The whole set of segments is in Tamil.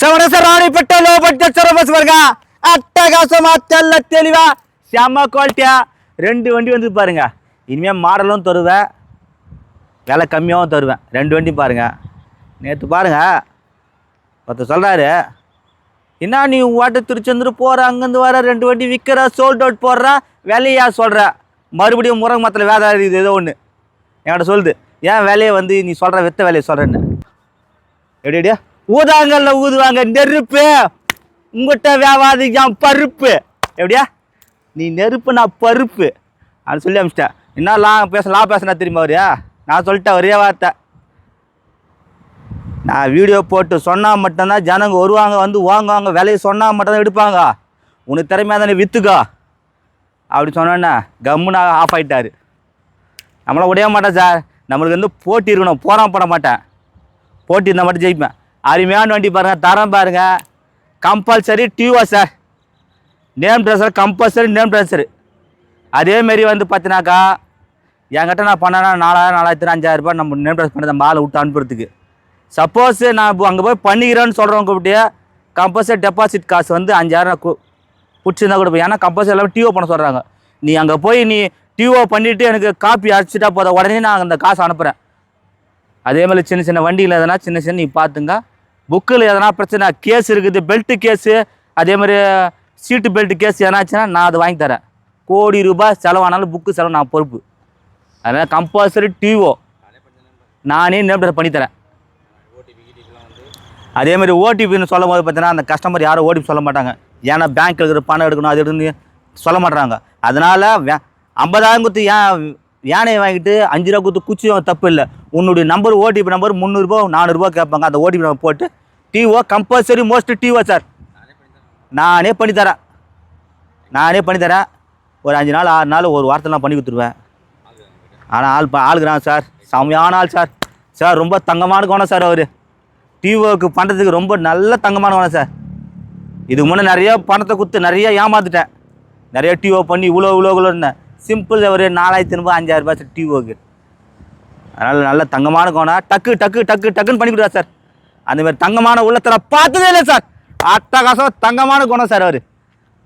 சவரச ராணிப்பட்ட லோ பட்ஜெட் சர பஸ் அட்டகாசமா தெல்ல தெளிவா. செம்ம குவாலிட்டியா ரெண்டு வண்டி வந்து பாருங்க. இனிமேல் மாடலும் தருவேன் விலை கம்மியாகவும் தருவேன் ரெண்டு வண்டி பாருங்க. நேற்று பாருங்க. ஒருத்தர் சொல்கிறாரு என்ன நீ ஓட்ட திருச்செந்தூர் போகிற அங்கேருந்து வர ரெண்டு வண்டி விற்கிற சோல்ட் அவுட் போடுற விலையா சொல்கிற மறுபடியும் முருங்க மரத்தில் வேலை இருக்குது ஏதோ ஒன்று என்கிட்ட சொல்லுது ஏன் வேலையை வந்து நீ சொல்கிற வித்த வேலையை சொல்கிறேன்னு எப்படி எப்படியா ஊதாங்கல்ல ஊதுவாங்க நெருப்பு. உங்கள்கிட்ட வியாபாரி என் பருப்பு. எப்படியா? நீ நெருப்பு நான் பருப்பு. அப்படின்னு சொல்லி அமிச்சிட்டேன் என்ன லா பேச லா பேசினா தெரியுமா அவரியா நான் சொல்லிட்டேன் ஒரே வார்த்தை. நான் வீடியோ போட்டு சொன்னால் மட்டும்தான் ஜனங்க வருவாங்க வந்து வாங்குவாங்க விலையை சொன்னால் மட்டும்தான் எடுப்பாங்க. உனக்கு திறமையாக தானே விற்றுக்கோ அப்படி சொன்னோன்னே கம்முன்னு ஆஃப் ஆகிட்டார் நம்மளாம் உடைய மாட்டேன் சார் நம்மளுக்கு வந்து போட்டி இருக்கணும். போகிறான் போட மாட்டேன். போட்டி இருந்தால் மட்டும் ஜெயிப்பேன். அருமையான வண்டி பாருங்கள் தரம் பாருங்கள் compulsory டியூவா sir name dresser compulsory name dresser அதேமாரி வந்து பார்த்தினாக்கா என்கிட்ட நான் பண்ணேன்னா நாலாயிரம் நாலாயிரத்தி அஞ்சாயிரரூபா நம்ம நேம் ட்ரெஸ் பண்ணி மாலை விட்டு அனுப்புறதுக்கு. சப்போஸ் நான் அங்கே போய் பண்ணிக்கிறேன்னு சொல்கிறவங்க கம்பல்சரி டெபாசிட் காசு வந்து அஞ்சாயிரம் கு பிடிச்சிருந்தா கூட போய் ஏன்னா கம்பல்சரி எல்லாமே டிஓ பண்ண சொல்கிறாங்க நீ அங்கே போய் நீ டிஓ பண்ணிவிட்டு எனக்கு காப்பி அடிச்சுட்டா போதும் உடனே நான் அந்த காசு அனுப்புகிறேன் அதே மாதிரி சின்ன சின்ன வண்டியில் எதனா சின்ன சின்ன நீ பார்த்துங்க. புக்கில் எதனா பிரச்சனை கேஸ் இருக்குது பெல்ட்டு கேஸு அதே மாதிரி சீட்டு பெல்ட்டு கேஸ் எதனாச்சுன்னா நான் அதை வாங்கி தரேன். கோடி ரூபாய் செலவானாலும் புக்கு செலவு நான் பொறுப்பு. அதனால் கம்பல்சரி டிஓ நானே நேம் பண்ணி தரேன். அதே மாதிரி ஓடிபின்னு சொல்லும் போது பார்த்தீங்கன்னா அந்த கஸ்டமர் யாரும் ஓடிபி சொல்ல மாட்டாங்க. ஏன்னா பேங்க்கில் இருக்கிற பணம் எடுக்கணும் அது எடுக்கணும் சொல்ல மாட்டுறாங்க அதனால் வே ஐம்பதாயிரம் கொடுத்து ஏன் யானையை வாங்கிட்டு அஞ்சு ரூபா கொடுத்து குச்சியும் தப்பு இல்லை. உன்னுடைய நம்பர் ஓடிபி நம்பர் முந்நூறுரூபா நானூறுரூபா கேட்பாங்க. அந்த ஓடிபி நம்பர் போட்டு TO compulsory most TO sir நானே பண்ணித்தரேன். நானே பண்ணித்தரேன். ஒரு அஞ்சு நாள் ஆறு நாள் ஒரு வாரத்தில் நான் பண்ணி கொடுத்துருவேன். ஆனால் ஆள் ப- ஆளுக்குறான் சார் செம்மையான ஆள் சார் சார் ரொம்ப தங்கமான கோணம் சார் அவர். டிஓக்கு பண்ணுறதுக்கு ரொம்ப நல்ல தங்கமான கோணம் சார் இதுக்கு முன்னே நிறையா பணத்தை கொடுத்து நிறையா ஏமாந்துட்டேன் நிறைய டிஓ பண்ணி இவ்வளோ இவ்வளோ இவ்வளோன்னேன் சிம்பிள் ஒரு நாலாயிரத்தி ஐநூறுபா அஞ்சாயிரம் ரூபாய் சார் டிஓக்கு அதனால் நல்ல தங்கமான கோணம் டக்கு டக்கு டக்கு டக்குன்னு பண்ணி கொடுத்தா சார். அந்த மாதிரி தங்கமான உள்ளத்தில் பார்த்ததே இல்லை சார். அட்டகாசம் தங்கமான குணம் சார் அவர்.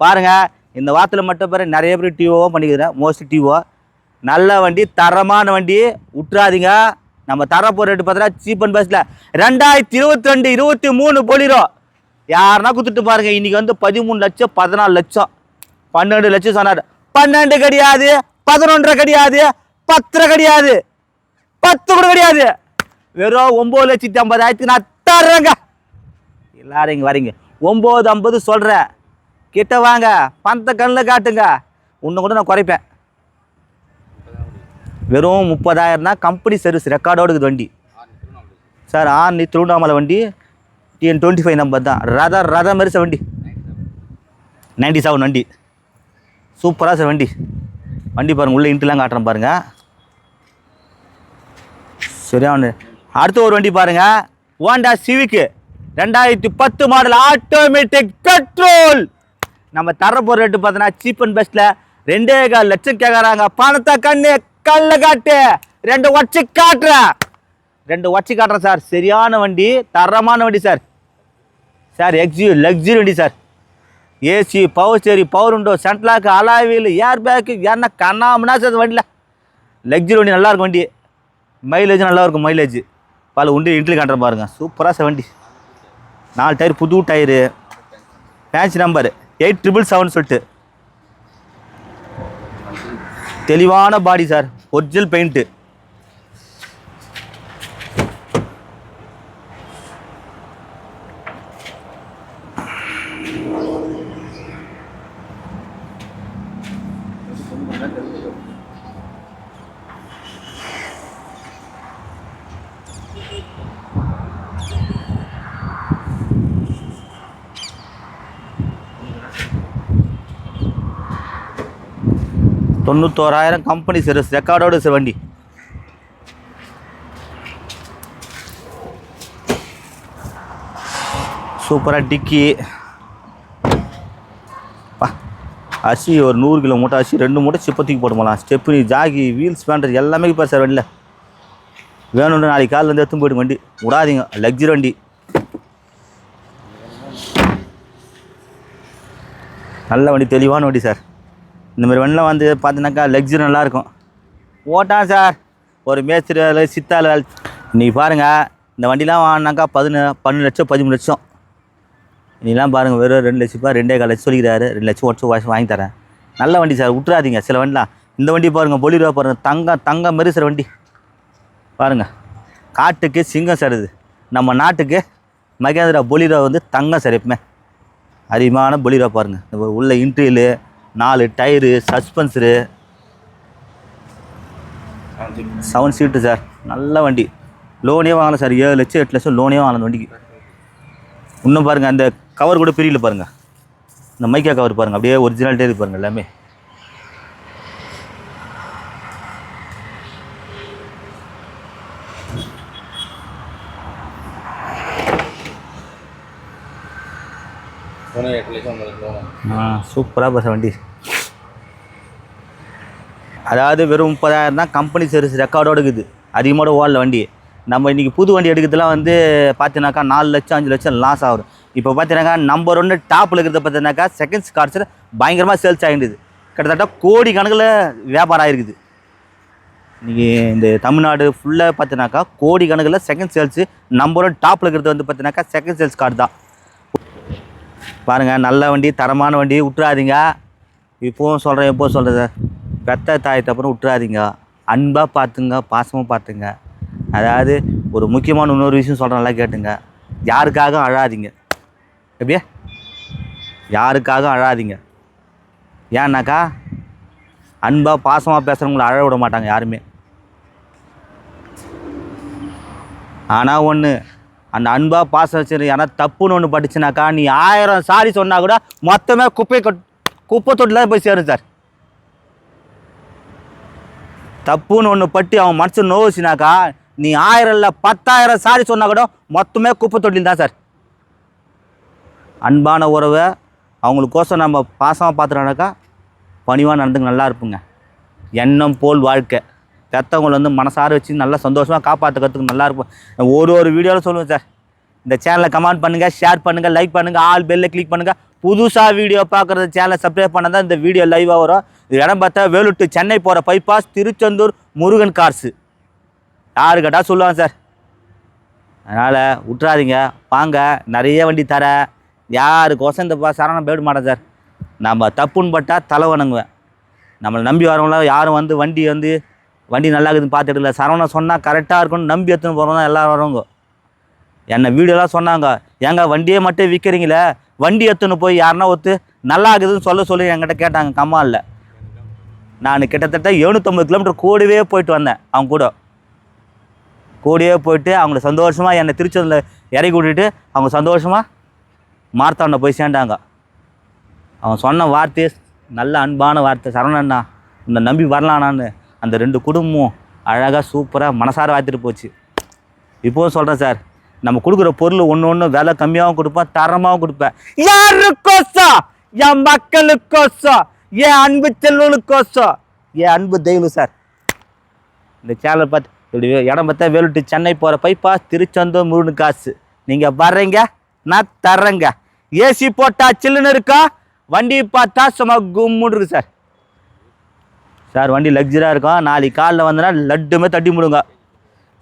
பாருங்கள் இந்த வாரத்தில் மட்டும் பேர் நிறைய பேர் டிஓவும் பண்ணிக்கிறேன் மோஸ்ட்லி டிஓ நல்ல வண்டி தரமான வண்டி. விட்றாதீங்க நம்ம தர போகிற ரேட்டு பார்த்தா சீப் அண்ட் பெஸ்ட்டில் ரெண்டாயிரத்தி இருபத்தி ரெண்டு இருபத்தி மூணு பொலிரோ யாருன்னா கொடுத்துட்டு பாருங்கள் இன்றைக்கி வந்து பதிமூணு லட்சம் பதினாலு லட்சம். பன்னெண்டு லட்சம் சொன்னார். பன்னெண்டு கிடையாது பதினொன்றரை கிடையாது பத்தரை கிடையாது. பத்து கூட கிடையாது. வெறும் ஒம்பது லட்சத்தி ஐம்பதாயிரத்துக்கு நான் தர்றேங்க. எல்லாரும் இங்கே வரீங்க. ஒம்பது ஐம்பது சொல்கிறேன் கிட்ட வாங்க. பணத்தை கண்ணில் காட்டுங்க. இன்னும் கூட நான் குறைப்பேன். வெறும் முப்பதாயிரம்னா கம்பெனி சர்வீஸ் ரெக்கார்டோடு இருக்குது வண்டி. சார் ஆர்னி திருவண்ணாமலை வண்டி டிஎன் டுவெண்ட்டி ஃபைவ் நம்பர் தான். ரத ரத மாதிரி வண்டி. நைன்டி செவன் வண்டி. சூப்பராக சார் வண்டி. வண்டி பாருங்கள் உள்ளே இன்ட்டுலாம் காட்டுறேன் பாருங்கள் சரியா ஒன்று அடுத்த ஒரு வண்டி பாருங்கள் ஹோண்டா சிவிக்கு ரெண்டாயிரத்தி பத்து மாடல் ஆட்டோமேட்டிக் பெட்ரோல் நம்ம தர போகிற ரேட்டு பார்த்தோன்னா சீப் அண்ட் பெஸ்ட்டில் ரெண்டே கால் லட்சம் கேட்குறாங்க பணத்தை கண்ணு கல்ல காட்டு. ரெண்டு ஒச்சி காட்டுறேன். ரெண்டு ஒச்சி காட்டுறேன் சார். சரியான வண்டி தரமான வண்டி சார். சார் எக்ஸி லக்ஸரி வண்டி sir. AC power steering power உண்டோ சென்ட்லாக்கு அலாய் வீல் ஏர் பேக்கு என்ன கண்ணாமனா சார் வண்டியில். லக்ஸரி வண்டி நல்லா இருக்கும் வண்டி. மைலேஜ் நல்லா இருக்கும் மைலேஜ் பல உண்டு இன்ட்ரி காட்டுற பாருங்க. சூப்பராக சார் வண்டி. நாலு டயர் புது tyre fancy number eight triple seven சொல்லிட்டு. தெளிவான பாடி சார் ஒரிஜினல் பெயிண்ட்டு தொண்ணூத்தோராயிரம் கம்பெனி சர்வீஸ் ரெக்கார்டோடு வண்டி. சூப்பராக டிக்கி. அசி ஒரு நூறு கிலோ மூட்டை அசி ரெண்டு மூட்டை சிப்பத்திக்கு போட்டு போகலாம் ஸ்டெப்னி ஜாகி வீல்ஸ் பேண்டர் எல்லாமே இப்போ சார் வண்டியில். வேணும்னு நாளைக்கு காலில் வந்து எடுத்து போய்ட்டு வண்டி. விடாதீங்க லக்ஸரி வண்டி. நல்ல வண்டி தெளிவான வண்டி சார் இந்த மாதிரி வண்டிலாம் வந்து பார்த்தீங்கன்னாக்கா லக்ஸரி நல்லாயிருக்கும். ஓட்டான் சார். ஒரு மேஸ்திரி வேலை சித்தாள் வேலை இன்றைக்கி பாருங்கள் இந்த வண்டிலாம் வாங்கினாக்கா பதினு பன்னெண்டு லட்சம் பதிமூணு லட்சம். நீலாம் பாருங்கள் வெறும் ரெண்டு லட்சம் ரூபாய் ரெண்டே கால் லட்சம் சொல்லிக்கிறாரு. ரெண்டு லட்சம் ஒரு வருஷம் வாங்கி தரேன். நல்ல வண்டி சார் விட்றாதீங்க சில வண்டிலாம் இந்த வண்டி பாருங்கள் பொலிரூவா பாருங்கள் தங்கம் தங்கம் மாரி சார் வண்டி. பாருங்கள் காட்டுக்கு சிங்கம் சார் இது. நம்ம நாட்டுக்கு மகேந்திரா பொலிரோ வந்து தங்கம் சார் எப்பவுமே. அதிகமான பொலிரோ பாருங்கள் இந்த உள்ள இன்ட்ரியலு நாலு tyre suspension. Seven seat sir. நல்ல வண்டி. லோனே வாங்கலை சார். ஏழு லட்சம் எட்டு லட்சம் லோனே வாங்கலாம் வண்டிக்கு. இன்னும் பாருங்கள் அந்த கவர் கூட பிரியல பாருங்கள் இந்த மைக்கா கவர் பாருங்கள் அப்படியே ஒரிஜினாலிட்டே இருக்கு பாருங்கள் எல்லாமே. போனால் எட்டு லட்சம் ஒன்பது லட்சம் ஆ சூப்பராக பஸ் வண்டி. அதாவது வெறும் முப்பதாயிரம் தான் கம்பெனி சர்வீஸ் ரெக்கார்டோட இருக்குது. அதிகமோட ஓடல வண்டி நம்ம இன்றைக்கி புது வண்டி எடுக்கிறதுலாம் வந்து பார்த்தீங்கன்னாக்கா நாலு லட்சம் அஞ்சு லட்சம் லாஸ் ஆகும். இப்போ பார்த்தீங்கன்னாக்கா நம்பர் ஒன்று டாப்பில் இருக்கிறத பார்த்தீங்கன்னாக்கா செகண்ட்ஸ் கார்ஸில் பயங்கரமாக சேல்ஸ் ஆகிடுது. கிட்டத்தட்ட கோடி கணக்கில் வியாபாரம் ஆகிருக்குது. இன்றைக்கி இந்த தமிழ்நாடு ஃபுல்லாக பார்த்தீங்கன்னாக்கா கோடி கணக்கில் செகண்ட் சேல்ஸு நம்பர் ஒன் டாப்பில் இருக்கிறது வந்து பார்த்தீங்கன்னாக்கா செகண்ட் சேல்ஸ் கார்டு தான். பாருங்கள் நல்ல வண்டி தரமான வண்டி விட்டுறாதீங்க இப்போவும் சொல்கிறேன் எப்போ சொல்கிறது பெத்த தாயத்தை அப்புறம் விட்டுறாதீங்க அன்பாக பார்த்துங்க பாசமாக பார்த்துங்க. அதாவது ஒரு முக்கியமான இன்னொரு விஷயம் சொல்கிறேன் நல்லா கேட்டுங்க. யாருக்காக அழாதீங்க? எப்படியே? யாருக்காக அழாதீங்க? ஏன்னாக்கா அன்பாக பாசமாக பேசுகிறவங்கள அழ விட மாட்டாங்க யாருமே. ஆனால் ஒன்று அந்த அன்பாக பாசம் வச்சு ஏன்னா தப்புன்னு ஒன்று பட்டுச்சுனாக்கா நீ ஆயிரம் சாரி சொன்னால் கூட மொத்தமே குப்பை கொட் குப்பை தொட்டில் போய் சேரும் சார். தப்புன்னு ஒன்று பட்டு அவன் மனசு நோவுச்சுனாக்கா நீ ஆயிரம் இல்லை பத்தாயிரம் சாரி சொன்னால் கூட மொத்தமே குப்பை தொட்டில் தான் சார். அன்பான உறவை அவங்களுக்கோசம் நம்ம பாசமாக பார்த்துட்டோம்னாக்கா பணிவாக நடந்துக்கு நல்லா இருப்புங்க. எண்ணம் போல் வாழ்க்கை. பெற்றவங்களை வந்து மனசார வச்சு நல்லா சந்தோஷமாக காப்பாற்றுக்கிறதுக்கு நல்லா இருக்கும். ஒரு ஒரு வீடியோவில் சொல்லுவேன் சார். இந்த சேனலை கமெண்ட் பண்ணுங்கள் ஷேர் பண்ணுங்கள் லைக் பண்ணுங்கள் ஆல் பெல்லில் கிளிக் பண்ணுங்கள் புதுசாக வீடியோ பார்க்குறது சேனலை சப்ஸ்கிரைப் பண்ண தான் இந்த வீடியோ லைவாக வரும். இது இடம் பார்த்தா வேலூர் சென்னை போகிற பைபாஸ் திருச்செந்தூர் முருகன் கார்ஸு யாரு கேட்டால் சொல்லுவாங்க சார். அதனால் விட்றாதீங்க வாங்க நிறைய வண்டி தரேன் யாருக்கோசம் இந்த பா- சரணம் போயிட மாட்டேன் சார். நம்ம தப்புன்னு பட்டால் தலை வணங்குவேன். நம்மளை நம்பி வரவங்களாம் யாரும் வந்து வண்டி வந்து வண்டி நல்லா இருக்குதுன்னு பார்த்துட்டு இல்லை சரவணன் சொன்னால் கரெக்டாக இருக்கும்னு நம்பி எடுத்துன்னு போகிறோம் தான் எல்லோரும் வரவங்க. என்னை வீடியோலாம் சொன்னாங்க. ஏங்க வண்டியே மட்டும் விற்கிறீங்களே வண்டி எடுத்துன்னு போய் யாருன்னா ஒத்து நல்லா இருக்குதுன்னு சொல்ல சொல்லி என்கிட்ட கேட்டாங்க. கம்மாலில் நான் கிட்டத்தட்ட எழுநூற்றம்பது கிலோமீட்டர் கூடவே போயிட்டு வந்தேன் அவங்க கூட. கூடவே போயிட்டு அவங்கள சந்தோஷமாக என்னை திருச்செந்தூரில் இறக்கி விட்டுட்டு அவங்க சந்தோஷமாக மார்த்தாண்ட போய் சேர்ந்தாங்க. அவன் சொன்ன வார்த்தை நல்ல அன்பான வார்த்தை. சரவணண்ணா இந்த நம்பி வரலானான்னு அந்த ரெண்டு குடும்பமும் அழகாக சூப்பராக மனசார வாழ்த்துட்டு போச்சு. இப்போவும் சொல்கிறேன் சார் நம்ம கொடுக்குற பொருள் ஒன்று ஒன்று விலை கம்மியாகவும் கொடுப்பேன் தரமாகவும் கொடுப்பேன் யாருக்கோசம் என் மக்களுக்கோசம் என் அன்பு செல்வனுக்கோசம் என் அன்பு தெய்வம் சார். இந்த சேனல் பார்த்து இப்படி இடம் பார்த்தா வேலுட்டு சென்னை போகிற பைப்பா திருச்செந்தூர் முருகனு காசு. நீங்கள் வர்றீங்க நான் தர்றேங்க. ஏசி போட்டா சில்லுன்னு இருக்கா? வண்டி பார்த்தா சும்மா கும்முன்னு இருக்கு சார். சார் வண்டி லக்ஸரியாக இருக்கும். நாளைக்கு காலைல வந்தனா லட்டுமே தட்டி முடுங்க.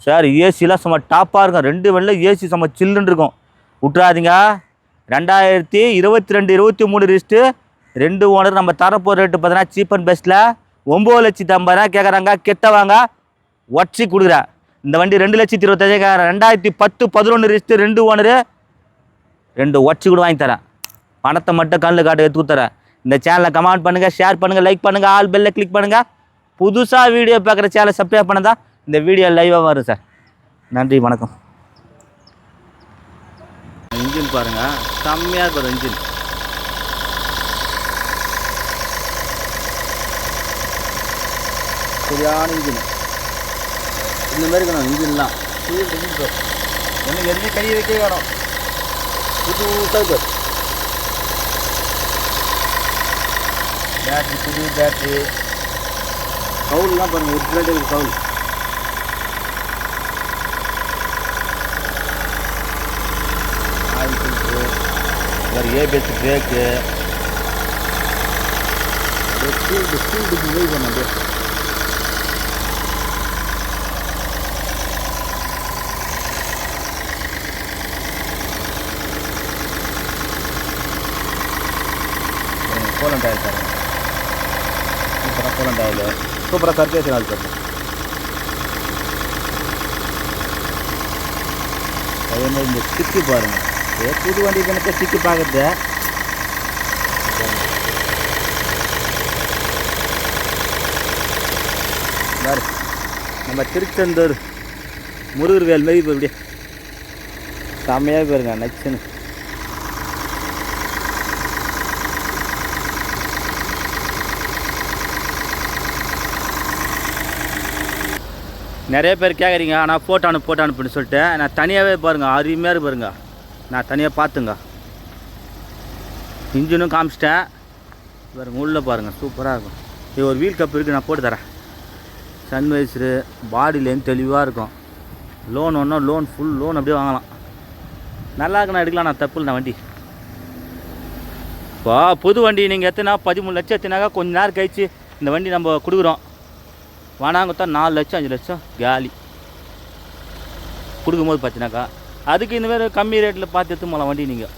சார் ஏசிலாம் சும்மா டாப்பாக இருக்கும். ரெண்டு வண்டியில் ஏசி சும்மா சில்லுன்னு இருக்கும். விட்றாதீங்க ரெண்டாயிரத்தி இருபத்தி ரெண்டு இருபத்தி மூணு ரிஸ்ட்டு ரெண்டு ஓனர் நம்ம தரப்போகிற ரேட்டு பார்த்தீங்கன்னா சீப் அண்ட் பெஸ்ட்டில் ஒம்பது லட்சத்தி ஐம்பதாயிரம் கேட்குறாங்க கெட்டவாங்க ஒட்சி கொடுக்குறேன். இந்த வண்டி ரெண்டு லட்சத்தி இருபத்தஞ்சு கேட்குறேன் ரெண்டாயிரத்தி பத்து பதினொன்று ரிஸ்ட்டு ரெண்டு ஓனரு ரெண்டு ஒட்சி கூட வாங்கி தரேன். பணத்தை மட்டும் கண்ணில் காட்டு எடுத்து தரேன் இந்த சேனலை கமெண்ட் பண்ணுங்கள் ஷேர் பண்ணுங்கள் லைக் பண்ணுங்கள் ஆல் பெல்ல கிளிக் பண்ணுங்கள் புதுசாக வீடியோ பார்க்குற சேனலை சப்ஸ்கிரைப் பண்ண தான் இந்த வீடியோ லைவாக வரும் சார் நன்றி வணக்கம். இன்ஜின் பாருங்கள் செம்மையாக இருக்கும் ஒரு இன்ஜின். சரியான இன்ஜின். இந்த மாதிரி இருக்கணும் இன்ஜின்லாம். எனக்கு எதுவுமே கை வைக்க வேணும். புதுசாக இருக்கும் பேட்ரி புது பேட்ரி கவுல்லாம் பாருங்கள் ஒரு பிளேட் இருக்கு கவுல் ஆயில் ஃபில்ட்ரு வேறு ஏபிஎஸ் பிரேக்கு ஸ்பீடு ஸ்பீடுக்கு போய் பண்ண அப்படியே சூப்பராக போலண்ட் ஆயில் சூப்பராக சர்க்கேஷன் பாருங்க அதே மாதிரி இந்த சிக்கி பாருங்க. ஏ புது வண்டி கணக்கு சிக்கி பார்க்குறது பாரு நம்ம திருச்செந்தூர் முருகர் வேல் மாரி இப்போ இப்படி செம்மையாக போயிருங்க நச்சுன்னு நிறைய பேர் கேட்குறீங்க ஆனால் ஃபோட்டோ அனுப்பு ஃபோட்டோ அனுப்புன்னு சொல்லிட்டு நான் தனியாகவே பாருங்கள் அருமையாக இருக்கு பாருங்க. நான் தனியாக பார்த்துங்க. இன்ஜினும் காமிச்சிட்டேன். பாருங்கள் உள்ளே பாருங்கள் சூப்பராக இருக்கும். இது ஒரு வீல் கப் இருக்குது நான் போட்டு தரேன். சன்வைஸரு பாடியிலேருந்து தெளிவாக இருக்கும். லோன் ஒன்றும் லோன் ஃபுல் லோன் அப்படியே வாங்கலாம். நல்லா இருக்குண்ணா எடுக்கலாம் நான் தப்பு இல்லை வண்டி. இப்போ புது வண்டி நீங்கள் எத்தனா பதிமூணு லட்சம் எத்தினாக்கா கொஞ்ச நேரம் கழிச்சு இந்த வண்டி நம்ம கொடுக்குறோம். வேணாங்கத்தா நாலு லட்சம் அஞ்சு லட்சம் காலி. கொடுக்கும்போது பார்த்தீங்கன்னாக்கா அதுக்கு இந்த மாதிரி கம்மி ரேட்டில் பார்த்து எடுத்து போகலாம் வண்டி நீங்கள்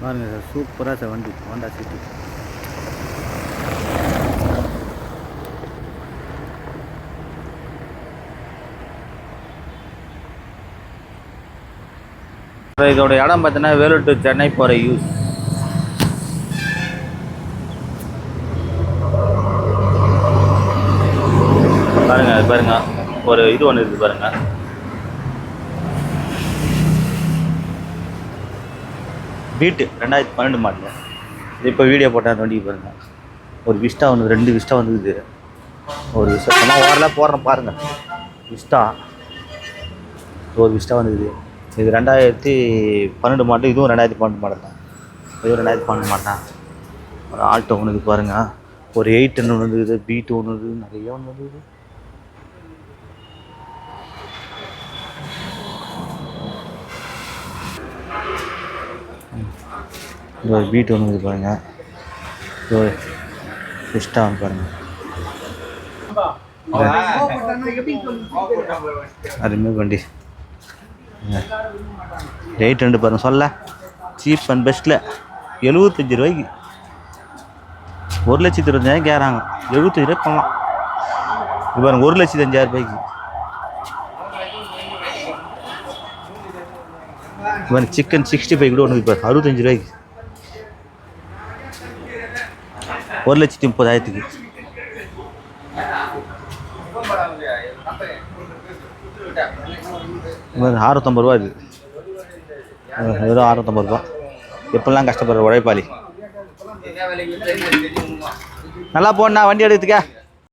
பாருங்க சார் சூப்பராக சார் வண்டி ஹோண்டா சிட்டி. இதோட இடம் பார்த்தீங்கன்னா வேலூர் டு சென்னை போகிற யூஸ் பாருங்க அது பாருங்க ஒரு இது ஒன்று இருக்குது பாருங்க. பீட்டு ரெண்டாயிரத்தி பன்னெண்டு மாடல். இது இப்போ வீடியோ போட்டேன் வண்டிக்கு பாருங்க. ஒரு விஸ்டா ஒன்று ரெண்டு விஸ்டா வந்துக்குது ஒரு விஸ்டா சும்மா போடுறேன் பாருங்க. விஸ்டா ஒரு விஸ்டா வந்துக்குது இது ரெண்டாயிரத்தி பன்னெண்டு மாடல் இதுவும் ரெண்டாயிரத்தி பன்னெண்டு மாடல் தான். இதுவும் ரெண்டாயிரத்தி பன்னெண்டு மாடல் தான். ஒரு ஆல்டோ ஒன்று இருக்குது பாருங்க. ஒரு எயிட் ஒன்று வந்துருக்குது பீட்டு ஒன்று இருக்குது நிறைய ஒன்று வந்துருக்குது இது ஒரு பீட் ஒன்று இருக்குது பாருங்க. இது ஒரு விஸ்டா ஒன்று பாருங்க. அருமை வண்டி. ரேட் ரெண்டு பாருங்க சொல்ல. சீப் அண்ட் பெஸ்ட்டில் எழுபத்தஞ்சி ரூபாய்க்கு. ஒரு லட்சத்தி இருபத்தஞ்சாயிரம் கேட்குறாங்க. எழுபத்தஞ்சி ரூபாய்க்கு பண்ணலாம் இது பாருங்க ஒரு லட்சத்தி அஞ்சாயிரம் ரூபாய்க்கு. இது சிக்கன் சிக்ஸ்டி ஃபைவ் கூட ஒன்று இப்போ அறுபத்தஞ்சு ரூபாய்க்கு. ஒரு லட்சத்தி முப்பதாயிரத்துக்கு. இது ரூபா இது. வெறும் அறுநூத்தம்பது ரூபா. எப்படிலாம் கஷ்டப்படுற உழைப்பாளி. நல்லா போண்ணா வண்டி எடுத்துக்க